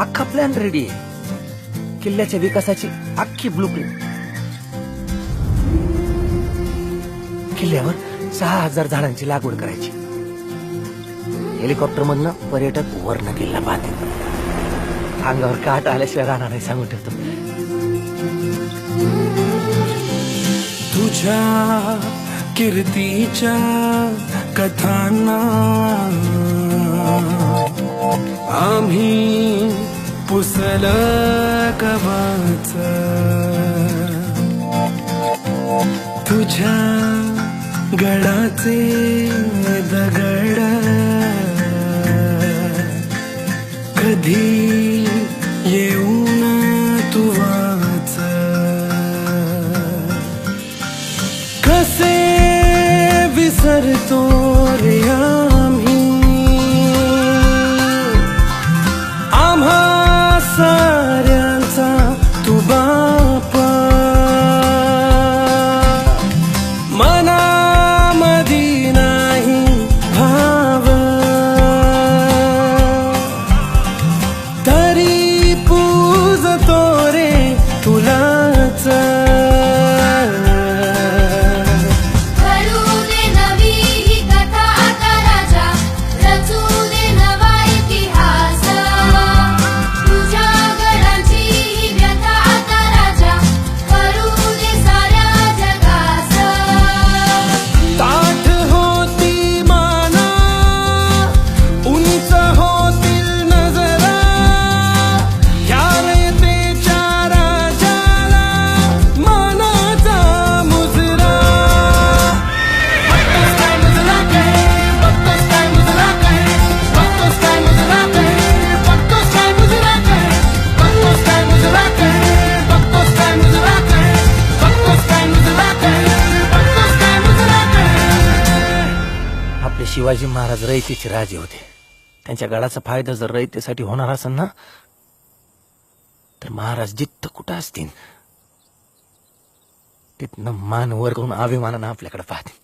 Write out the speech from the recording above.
अख्खा plan ready आहे किल्ल्याच्या विकासाची अख्खी ब्लूप्रिंट किल्ल्यावर सहा हजार झाडांची लागवड करायची. हेलिकॉप्टर मधनं पर्यटक वर्ण किल्ला पाहते अंगावर काट आल्याशिवाय राहणार नाही सांगून ठेवतो. तुझ्या कीर्तीच्या कथांना आम्ही पुसल कवाच तुझ्या गडाचे दगड. कधी येऊन तू वाच. कसे विसरतो रे शिवाजी महाराज रयतेचे राजे होते. त्यांच्या गडाचा फायदा जर रयतेसाठी होणार असेल ना तर महाराज जित्त कुठं असतील? तिथनं मान वर करून अभिमानानं आपल्याकडे पाहतील.